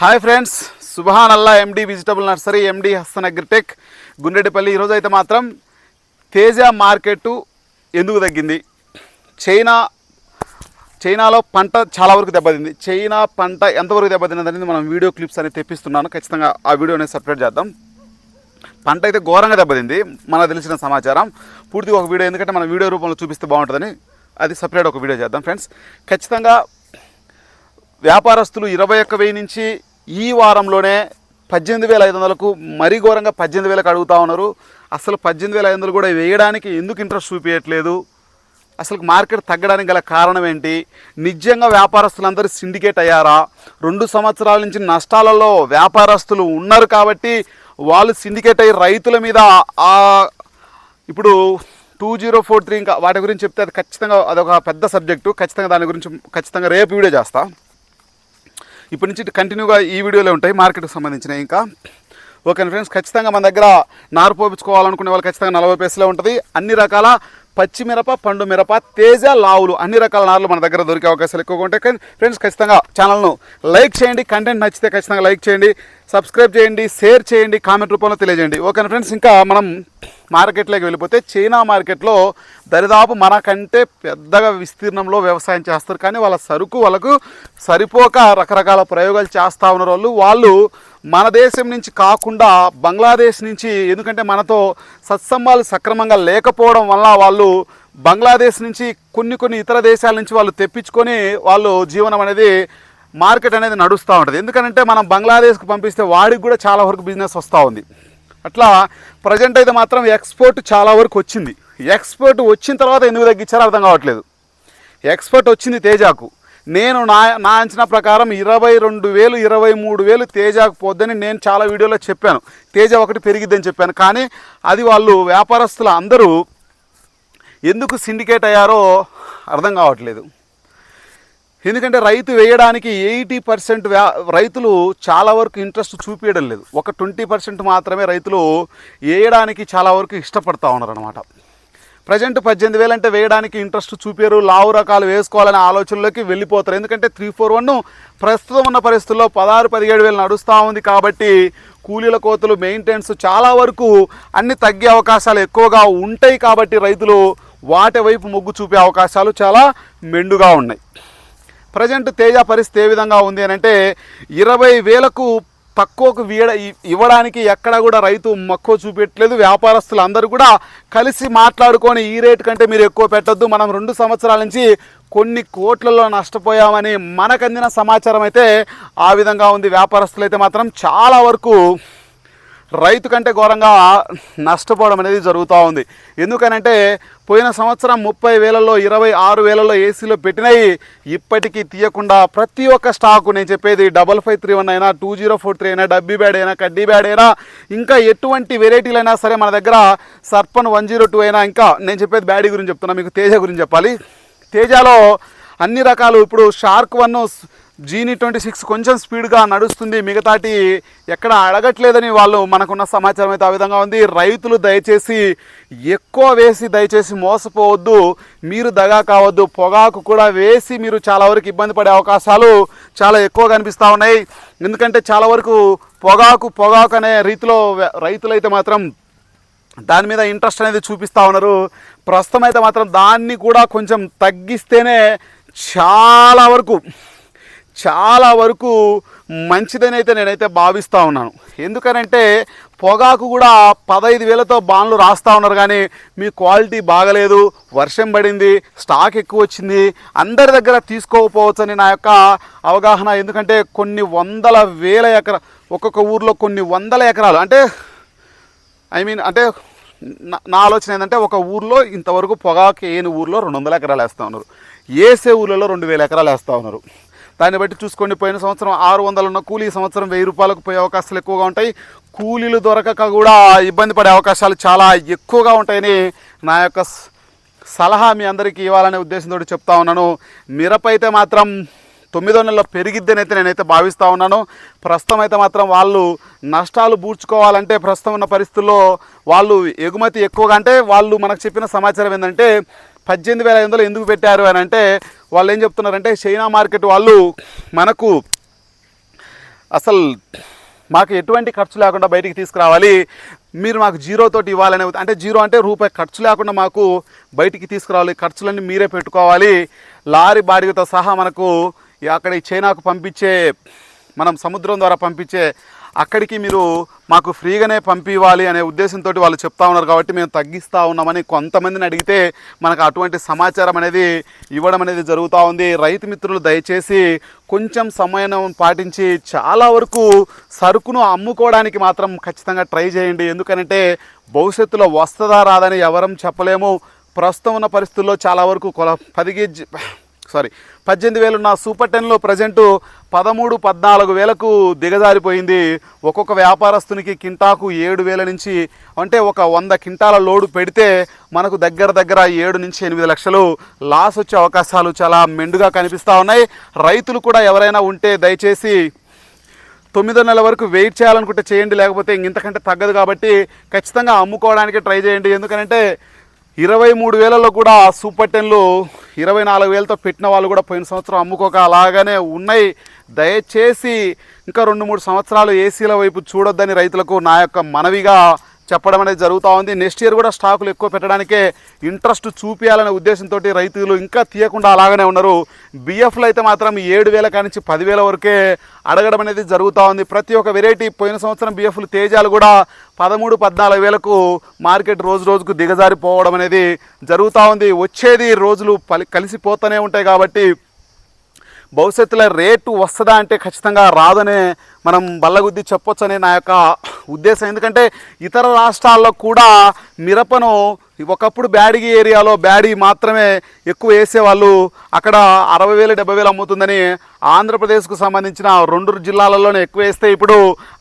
Hi friends Subhan Allah MD vegetable nursery MD Hastan agritech Gundreddipalli ఈరోజు అయితే మాత్రం Teja market ఎందుకు తగ్గింది? చైనా చైనాలో పంట చాలా వరకు దెబ్బతింది. చైనా పంట ఎంతవరకు దెబ్బతిన్నది అనేది మనం వీడియో క్లిప్స్ అనేది తెప్పిస్తున్నాను. ఖచ్చితంగా ఆ వీడియో అనేది సపరేట్ చేద్దాం. పంట అయితే ఘోరంగా దెబ్బతింది. మనకు తెలిసిన సమాచారం. పూర్తిగా ఒక వీడియో ఎందుకంటే మనం వీడియో రూపంలో చూపిస్తే బాగుంటుందని అది సపరేట్ ఒక వీడియో చేద్దాం ఫ్రెండ్స్. ఖచ్చితంగా వ్యాపారస్తులు ఇరవై ఒక్క వెయ్యి నుంచి ఈ వారంలోనే పద్దెనిమిది వేల ఐదు వందలకు మరీ ఘోరంగా పద్దెనిమిది వేలకు అడుగుతా ఉన్నారు. అసలు పద్దెనిమిది వేల ఐదు వందలు కూడా వేయడానికి ఎందుకు ఇంట్రెస్ట్ చూపించట్లేదు అసలు మార్కెట్ తగ్గడానికి గల కారణం ఏంటి? నిజంగా వ్యాపారస్తులందరూ సిండికేట్ అయ్యారా? రెండు సంవత్సరాల నుంచి నష్టాలలో వ్యాపారస్తులు ఉన్నారు కాబట్టి వాళ్ళు సిండికేట్ అయ్యి రైతుల మీద ఇప్పుడు టూ జీరో ఫోర్ త్రీ ఇంకా వాటి గురించి చెప్తే అది ఖచ్చితంగా అదొక పెద్ద సబ్జెక్టు ఖచ్చితంగా దాని గురించి ఖచ్చితంగా రేపు వీడియో చేస్తా. ఇప్పటి నుంచి కంటిన్యూగా ఈ వీడియోలో ఉంటాయి మార్కెట్కి సంబంధించిన ఇంకా. ఓకే ఫ్రెండ్స్ ఖచ్చితంగా మన దగ్గర నారు పోపించుకోవాలనుకునే వాళ్ళు ఖచ్చితంగా నలభై పైసలే ఉంటుంది. అన్ని రకాల పచ్చిమిరప పండు మిరప తేజ లావులు అన్ని రకాల నార్లు మన దగ్గర దొరికే అవకాశాలు ఎక్కువగా ఉంటాయి కానీ ఫ్రెండ్స్ ఖచ్చితంగా ఛానల్ను లైక్ చేయండి కంటెంట్ నచ్చితే ఖచ్చితంగా లైక్ చేయండి సబ్స్క్రైబ్ చేయండి షేర్ చేయండి కామెంట్ రూపంలో తెలియజేయండి. ఓకే ఫ్రెండ్స్ ఇంకా మనం మార్కెట్లోకి వెళ్ళిపోతే చైనా మార్కెట్లో దరిదాపు మనకంటే పెద్దగా విస్తీర్ణంలో వ్యవసాయం చేస్తారు. కానీ వాళ్ళ సరుకు వాళ్ళకు సరిపోక రకరకాల ప్రయోగాలు చేస్తూ ఉన్న వాళ్ళు వాళ్ళు మన దేశం నుంచి కాకుండా బంగ్లాదేశ్ నుంచి ఎందుకంటే మనతో సత్సంబాలు సక్రమంగా లేకపోవడం వల్ల వాళ్ళు బంగ్లాదేశ్ నుంచి కొన్ని కొన్ని ఇతర దేశాల నుంచి వాళ్ళు తెప్పించుకొని వాళ్ళు జీవనం అనేది మార్కెట్ అనేది నడుస్తూ ఉంటుంది. ఎందుకంటే మనం బంగ్లాదేశ్కి పంపిస్తే వాడికి కూడా చాలా వరకు బిజినెస్ వస్తూ ఉంది. అట్లా ప్రజెంట్ అయితే మాత్రం ఎక్స్పోర్ట్ చాలా వరకు వచ్చింది. ఎక్స్పోర్ట్ వచ్చిన తర్వాత ఎందుకు తగ్గించారో అర్థం కావట్లేదు. ఎక్స్పోర్ట్ వచ్చింది తేజాకు. నేను నా నా అంచనా ప్రకారం ఇరవై రెండు వేలు ఇరవై మూడు వేలు తేజాకు పోద్దని నేను చాలా వీడియోలో చెప్పాను. తేజ ఒకటి పెరిగిద్దని చెప్పాను. కానీ అది వాళ్ళు వ్యాపారస్తులు అందరూ ఎందుకు సిండికేట్ అయ్యారో అర్థం కావట్లేదు. ఎందుకంటే రైతు వేయడానికి ఎయిటీ పర్సెంట్ వ్యా రైతులు చాలా వరకు ఇంట్రెస్ట్ చూపించడం లేదు. ఒక ట్వంటీ పర్సెంట్ మాత్రమే రైతులు వేయడానికి చాలా వరకు ఇష్టపడతా ఉన్నారు అనమాట ప్రజెంట్ పద్దెనిమిది వేలు అంటే వేయడానికి ఇంట్రెస్ట్ చూపారు. లావు రకాలు వేసుకోవాలనే ఆలోచనలోకి వెళ్ళిపోతారు. ఎందుకంటే త్రీ ఫోర్ వన్ ప్రస్తుతం ఉన్న పరిస్థితుల్లో పదహారు పదిహేడు వేలు నడుస్తూ ఉంది కాబట్టి కూలీల కోతలు మెయింటెనెన్స్ చాలా వరకు అన్ని తగ్గే అవకాశాలు ఎక్కువగా ఉంటాయి కాబట్టి రైతులు వాటి వైపు మొగ్గు చూపే అవకాశాలు చాలా మెండుగా ఉన్నాయి. ప్రజెంట్ తేజ పరిస్థితి ఏ విధంగా ఉంది అని అంటే ఇరవై వేలకు తక్కువకు వీడ ఇవ్వడానికి ఎక్కడ కూడా రైతు మక్కువ చూపెట్టలేదు. వ్యాపారస్తులు అందరూ కూడా కలిసి మాట్లాడుకొని ఈ రేటు కంటే మీరు ఎక్కువ పెట్టొద్దు. మనం రెండు సంవత్సరాల నుంచి కొన్ని కోట్లలో నష్టపోయామని మనకు అందిన సమాచారం అయితే ఆ విధంగా ఉంది. వ్యాపారస్తులు అయితే మాత్రం చాలా వరకు రైతు కంటే ఘోరంగా నష్టపోవడం అనేది జరుగుతూ ఉంది. ఎందుకనంటే పోయిన సంవత్సరం ముప్పై వేలలో ఇరవై ఆరు వేలలో ఏసీలో పెట్టినవి ఇప్పటికీ తీయకుండా ప్రతి ఒక్క స్టాకు నేను చెప్పేది డబల్ ఫైవ్ త్రీ వన్ అయినా టూ జీరో ఫోర్ త్రీ అయినా డబ్బీ బ్యాడ్ అయినా కడ్డీ బ్యాడ్ అయినా ఇంకా ఎటువంటి వెరైటీలు అయినా సరే మన దగ్గర సర్పన్ వన్ జీరో టూ అయినా ఇంకా నేను చెప్పేది బ్యాడీ గురించి చెప్తున్నా. మీకు తేజ గురించి చెప్పాలి. తేజాలో అన్ని రకాలు ఇప్పుడు shark one genie twenty six కొంచెం స్పీడ్గా నడుస్తుంది. మిగతాటి ఎక్కడ అడగట్లేదని వాళ్ళు మనకున్న సమాచారం అయితే ఆ విధంగా ఉంది. రైతులు దయచేసి ఎక్కువ వేసి దయచేసి మోసపోవద్దు. మీరు దగా కావద్దు. పొగాకు కూడా వేసి మీరు చాలా వరకు ఇబ్బంది పడే అవకాశాలు చాలా ఎక్కువ కనిపిస్తూ ఉన్నాయి. ఎందుకంటే చాలా వరకు పొగాకు పొగాకు అనే రీతిలో రైతులైతే మాత్రం దాని మీద ఇంట్రెస్ట్ అనేది చూపిస్తూ ఉన్నారు. ప్రస్తుతం అయితే మాత్రం దాన్ని కూడా కొంచెం తగ్గిస్తేనే చాలా వరకు చాలా వరకు మంచిదని అయితే నేనైతే భావిస్తూ ఉన్నాను. ఎందుకనంటే పొగాకు కూడా పదహైదు వేలతో బాన్లు రాస్తూ ఉన్నారు కానీ మీ క్వాలిటీ బాగలేదు వర్షం పడింది స్టాక్ ఎక్కువ వచ్చింది అందరి దగ్గర తీసుకోకపోవచ్చని నా యొక్క అవగాహన. ఎందుకంటే కొన్ని వందల వేల ఎకర ఒక్కొక్క ఊర్లో కొన్ని వందల ఎకరాలు. అంటే ఐ మీన్ అంటే నా- నా ఆలోచన ఏంటంటే ఒక ఊర్లో ఇంతవరకు పొగాకు ఏని ఊర్లో రెండు వందల ఎకరాలు వేస్తూ ఉన్నారు. ఏసే ఊర్లలో రెండు వేల ఎకరాలు వేస్తూ ఉన్నారు. దాన్ని బట్టి చూసుకోండి పోయిన సంవత్సరం ఆరు వందలు ఉన్న కూలీ ఈ సంవత్సరం వెయ్యి రూపాయలకు పోయే అవకాశాలు ఎక్కువగా ఉంటాయి. కూలీలు దొరకక కూడా ఇబ్బంది పడే అవకాశాలు చాలా ఎక్కువగా ఉంటాయని నా యొక్క సలహా మీ అందరికీ ఇవ్వాలనే ఉద్దేశంతో చెప్తా ఉన్నాను. మిరప అయితే మాత్రం తొమ్మిదో నెలలో పెరిగిద్దని అయితే నేనైతే భావిస్తూ ఉన్నాను. ప్రస్తుతం అయితే మాత్రం వాళ్ళు నష్టాలు పూడ్చుకోవాలంటే ప్రస్తుతం ఉన్న పరిస్థితుల్లో వాళ్ళు ఎగుమతి ఎక్కువగా అంటే వాళ్ళు మనకు చెప్పిన సమాచారం ఏంటంటే పద్దెనిమిది వేల ఐదు వందలు ఎందుకు పెట్టారు అని అంటే వాళ్ళు ఏం చెప్తున్నారంటే చైనా మార్కెట్ వాళ్ళు మనకు అసలు మాకు ఎటువంటి ఖర్చు లేకుండా బయటికి తీసుకురావాలి మీరు మాకు జీరో తోటి ఇవ్వాలనే అంటే జీరో అంటే రూపాయి ఖర్చు లేకుండా మాకు బయటికి తీసుకురావాలి ఖర్చులన్నీ మీరే పెట్టుకోవాలి లారీ బాడిగతో సహా మనకు అక్కడ ఈ చైనాకు పంపించే మనం సముద్రం ద్వారా పంపించే అక్కడికి మీరు మాకు ఫ్రీగానే పంపివ్వాలి అనే ఉద్దేశంతో వాళ్ళు చెప్తా ఉన్నారు కాబట్టి మేము తగ్గిస్తూ ఉన్నామని కొంతమందిని అడిగితే మనకు అటువంటి సమాచారం అనేది ఇవ్వడం అనేది జరుగుతూ ఉంది. రైతు మిత్రులు దయచేసి కొంచెం సమయం పాటించి చాలా వరకు సరుకును అమ్ముకోవడానికి మాత్రం ఖచ్చితంగా ట్రై చేయండి. ఎందుకంటే భవిష్యత్తులో వస్తుందా రాదని ఎవరం చెప్పలేము. ప్రస్తుతం ఉన్న పరిస్థితుల్లో చాలా వరకు కొల పది కేజీ సారీ పద్దెనిమిది వేలున్న సూపర్ టెన్లో ప్రజెంటు పదమూడు పద్నాలుగు వేలకు దిగజారిపోయింది. ఒక్కొక్క వ్యాపారస్తునికి కింటాకు ఏడు వేల నుంచి అంటే ఒక వంద కింటాల లోడు పెడితే మనకు దగ్గర దగ్గర ఏడు నుంచి ఎనిమిది లక్షలు లాస్ వచ్చే అవకాశాలు చాలా మెండుగా కనిపిస్తూ ఉన్నాయి. రైతులు కూడా ఎవరైనా ఉంటే దయచేసి తొమ్మిదో నెలల వరకు వెయిట్ చేయాలనుకుంటే చేయండి లేకపోతే ఇంతకంటే తగ్గదు కాబట్టి ఖచ్చితంగా అమ్ముకోవడానికి ట్రై చేయండి. ఎందుకంటే ఇరవై మూడు వేలలో కూడా సూపర్ టెన్లు ఇరవై నాలుగు వేలతో పెట్టిన వాళ్ళు కూడా పోయిన సంవత్సరం అమ్ముకోక అలాగనే ఉన్నాయి. దయచేసి ఇంకా రెండు మూడు సంవత్సరాలు ఏసీల వైపు చూడొద్దని రైతులకు నా యొక్క మనవిగా చెప్పడం అనేది జరుగుతూ ఉంది. నెక్స్ట్ ఇయర్ కూడా స్టాకులు ఎక్కువ పెట్టడానికే ఇంట్రెస్ట్ చూపించాలనే ఉద్దేశంతో రైతులు ఇంకా తీయకుండా అలాగనే ఉన్నారు. బిఎఫ్లో అయితే మాత్రం ఏడు వేల కానించి పదివేల వరకే అడగడం అనేది జరుగుతూ ఉంది. ప్రతి ఒక్క వెరైటీ పోయిన సంవత్సరం బిఎఫ్లు తేజాలు కూడా పదమూడు పద్నాలుగు వేలకు మార్కెట్ రోజు రోజుకు దిగజారిపోవడం అనేది జరుగుతూ ఉంది. వచ్చేది రోజులు పలి కలిసిపోతూనే ఉంటాయి కాబట్టి భవిష్యత్తులో రేటు వస్తుందా అంటే ఖచ్చితంగా రాదనే మనం బల్లగుద్ది చెప్పొచ్చనే నా యొక్క ఉద్దేశం. ఎందుకంటే ఇతర రాష్ట్రాల్లో కూడా మిరపను ఒకప్పుడు బ్యాడిగి ఏరియాలో బ్యాడీ మాత్రమే ఎక్కువ వేసేవాళ్ళు. అక్కడ అరవై వేలు డెబ్బై వేలు అమ్ముతుందని ఆంధ్రప్రదేశ్కు సంబంధించిన రెండు జిల్లాలలోనే ఎక్కువ వేస్తే ఇప్పుడు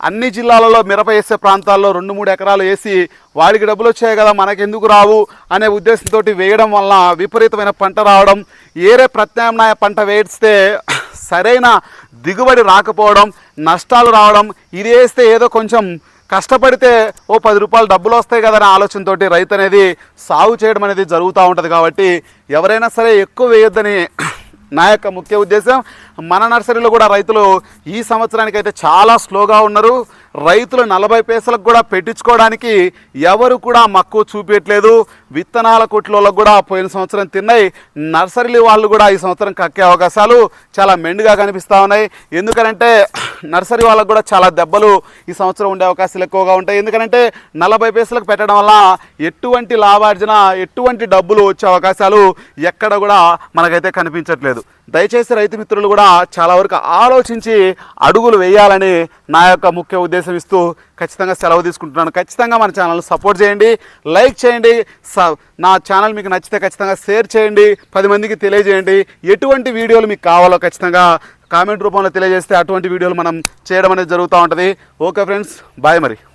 అన్ని జిల్లాలలో మిరప వేసే ప్రాంతాల్లో రెండు మూడు ఎకరాలు వేసి వాడికి డబ్బులు వచ్చాయి కదా మనకెందుకు రావు అనే ఉద్దేశంతో వేయడం వలన విపరీతమైన పంట రావడం. ఏరే ప్రత్యామ్నాయ పంట వేస్తే సరైన దిగుబడి రాకపోవడం నష్టాలు రావడం ఇది వేస్తే ఏదో కొంచెం కష్టపడితే ఓ పది రూపాయలు డబ్బులు వస్తాయి కదా అనే ఆలోచనతో రైతు అనేది సాగు చేయడం అనేది జరుగుతూ ఉంటుంది కాబట్టి ఎవరైనా సరే ఎక్కువ వేయొద్దని నా యొక్క ముఖ్య ఉద్దేశం. మన నర్సరీలో కూడా రైతులు ఈ సంవత్సరానికి అయితే చాలా స్లోగా ఉన్నారు. రైతులు నలభై పైసలకు కూడా పెట్టించుకోవడానికి ఎవరు కూడా మక్కువ చూపించట్లేదు. విత్తనాల కొట్లలో కూడా పోయిన సంవత్సరం తిన్నాయి. నర్సరీలు వాళ్ళు కూడా ఈ సంవత్సరం కక్కే అవకాశాలు చాలా మెండుగా కనిపిస్తూ ఉన్నాయి. ఎందుకనంటే నర్సరీ వాళ్ళకు కూడా చాలా దెబ్బలు ఈ సంవత్సరం ఉండే అవకాశాలు ఎక్కువగా ఉంటాయి. ఎందుకంటే నలభై పైసలకు పెట్టడం వల్ల ఎటువంటి లాభార్జన ఎటువంటి డబ్బులు వచ్చే అవకాశాలు ఎక్కడ కూడా మనకైతే కనిపించట్లేదు. దయచేసి రైతు మిత్రులు కూడా చాలా వరకు ఆలోచించి అడుగులు వేయాలని నా యొక్క ముఖ్య ఉద్దేశం ఇస్తూ ఖచ్చితంగా సెలవు తీసుకుంటున్నాను. ఖచ్చితంగా మన ఛానల్ సపోర్ట్ చేయండి లైక్ చేయండి స- నా ఛానల్ మీకు నచ్చితే ఖచ్చితంగా షేర్ చేయండి పది మందికి తెలియజేయండి. ఎటువంటి వీడియోలు మీకు కావాలో ఖచ్చితంగా కామెంట్ రూపంలో తెలియజేస్తే అటువంటి వీడియోలు మనం చేయడం అనేది జరుగుతూ ఉంటుంది. ఓకే ఫ్రెండ్స్ బాయ్ మరి.